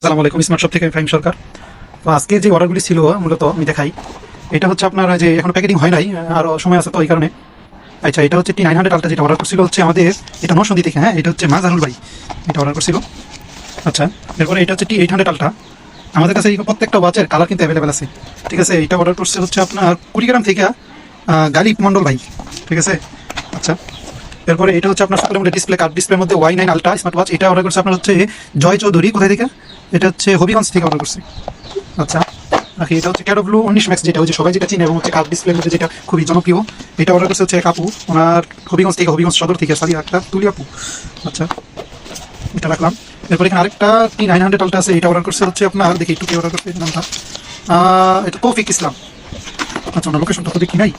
আসসালামু আলাইকুম, smart shop থেকে ফাইম সরকার। তো আজকে যে অর্ডারগুলি ছিল মূলত আমি দেখাই। এটা হচ্ছে আপনার যে এখন প্যাকেটিং হয় নাই আরও সময় আছে তো এই কারণে। আচ্ছা এটা হচ্ছে টি নাইন হান্ড্রেড আলটা যেটা অর্ডার করছিল, হচ্ছে আমাদের, এটা নশন্দি থেকে হ্যাঁ এটা হচ্ছে মাজারুল ভাই, এটা অর্ডার করছিল। আচ্ছা এরপরে এটা হচ্ছে টি এইট হান্ড্রেড আলটা আমাদের কাছে এই প্রত্যেকটা ওয়াচের কালার কিন্তু অ্যাভেলেবেল আছে। ঠিক আছে, এটা অর্ডার করছে হচ্ছে আপনার কুড়িগ্রাম থেকে গালিব মন্ডল ভাই। ঠিক আছে আচ্ছা এরপরে এটা হচ্ছে আপনার সকলের মধ্যে ডিসপ্লে কার্ড ডিসপ্লের মধ্যে Y nine ultra smart watch এটা অর্ডার করছে আপনার হচ্ছে জয় চৌধুরী, কোথায় থেকে? এটা হচ্ছে হবিগঞ্জ থেকে অর্ডার করছে। আচ্ছা রাখি, এটা হচ্ছে ক্যাডব্লু উনিশ ম্যাক্স যেটা হচ্ছে সবাই যেটা চিনে এবং হচ্ছে কাপ ডিসপ্লের মধ্যে যেটা খুবই জনপ্রিয়, এটা অর্ডার করছে হচ্ছে এক আপু ওনার হবিগঞ্জ থেকে, হবিগঞ্জ সদর থেকে সারি একটা তুলি আপু আচ্ছা এটা রাখলাম। এরপর এখানে আরেকটা টি নাইন হান্ড্রেড আলটা আছে, এটা অর্ডার করছে হচ্ছে আপনার, দেখি একটু কি অর্ডার করছে, নামটা। এটা তৌফিক ইসলাম। আচ্ছা ওনার লোকেশনটা তো দেখি নাই।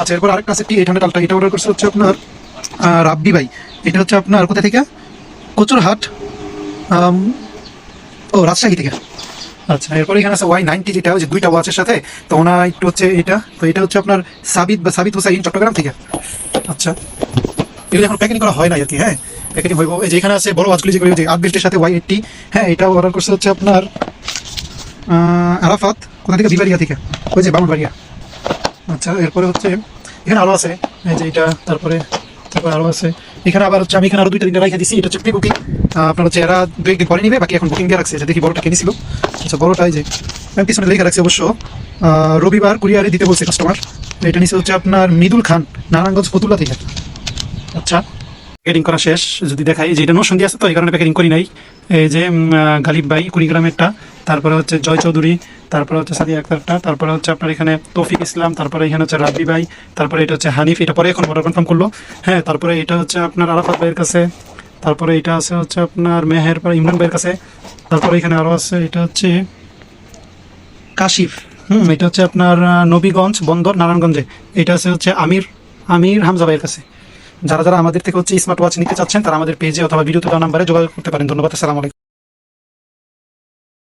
আচ্ছা এরপর আরেকটা আছে টি এইট হান্ড্রেড আলটা এটা অর্ডার করছে হচ্ছে আপনার রাব্বি ভাই। এটা হচ্ছে আপনার কোথা থেকে? কচুরহাট। ও, রাজশাহী থেকে। আচ্ছা এরপরে এখানে আছে ওয়াই নাইনটি যেটা যে দুইটা ওয়াচের সাথে, তো ওনার একটু হচ্ছে এটা, তো এটা হচ্ছে আপনার সাবিত বা সাবিত হোসাইন চট্টগ্রাম থেকে। আচ্ছা এগুলো এখন প্যাকেটিং করা হয় না আর কি হ্যাঁ? প্যাকেটিং হইব। এই যে এখানে আছে বড় ওয়াচগুলি যেগুলো যে আপডেটের সাথে ওয়াই এইটটি হ্যাঁ এটাও অর্ডার করছে হচ্ছে আপনার আরাফাত, কোথা থেকে? বিবারিয়া থেকে, ওই যে বামুনবাড়িয়া। আচ্ছা এরপরে হচ্ছে, এখানে আরও আছে, এই যে এটা, তারপরে তারপরে আরও আছে এখানে আবার হচ্ছে আমি এখানে আরও দুইটা তিনটা রাখা দিছি, এটা হচ্ছে প্রি বুকিং আপনার হচ্ছে এরা দু একদিন পরে নিবে, বাকি এখন বুকিং দিয়ে রাখছে যে দেখি বড়টা কিনেছিল আচ্ছা বড়টা এই যে, আমি পিছনে লেখা রাখছি অবশ্য। রবিবার কুরিয়ারে দিতে বলছে কাস্টমার এটা নিচে হচ্ছে আপনার মৃদুল খান, নারায়ণগঞ্জ ফতুল্লা থেকে। আচ্ছা প্যাকেটিং করা শেষ। যদি দেখাই যে এটা নসন্দি আছে তো, এই কারণে প্যাকেটিং করি নাই। এই যে গালিব ভাই, কুড়িগ্রামেরটা। তারপরে হচ্ছে জয় চৌধুরী, তারপরে হচ্ছে সাদিয়া আক্তারটা তারপরে হচ্ছে আপনার এখানে তৌফিক ইসলাম, তারপরে এখানে হচ্ছে রাব্বি ভাই, তারপরে এটা হচ্ছে হানিফ, এটা পরে এখন অর্ডার কনফার্ম করল। হ্যাঁ তারপরে এটা হচ্ছে আপনার আরাফাত ভাইয়ের কাছে, তারপরে এটা আছে হচ্ছে আপনার মেহের পর ইমরান ভাইয়ের কাছে, তারপরে এখানে আরও আছে এটা হচ্ছে কাশিফ, হুম, এটা হচ্ছে আপনার নবীগঞ্জ বন্দর, নারায়ণগঞ্জে, এটা আছে হচ্ছে আমির আমির হামজা ভাইয়ের কাছে। যারা যারা আমাদের থেকে হচ্ছে স্মার্ট ওয়াচ নিতে চাচ্ছেন, তারা আমাদের পেজে অথবা ভিডিওতে নাম্বারে যোগাযোগ করতে পারেন। ধন্যবাদ, আসসালামু আলাইকুম।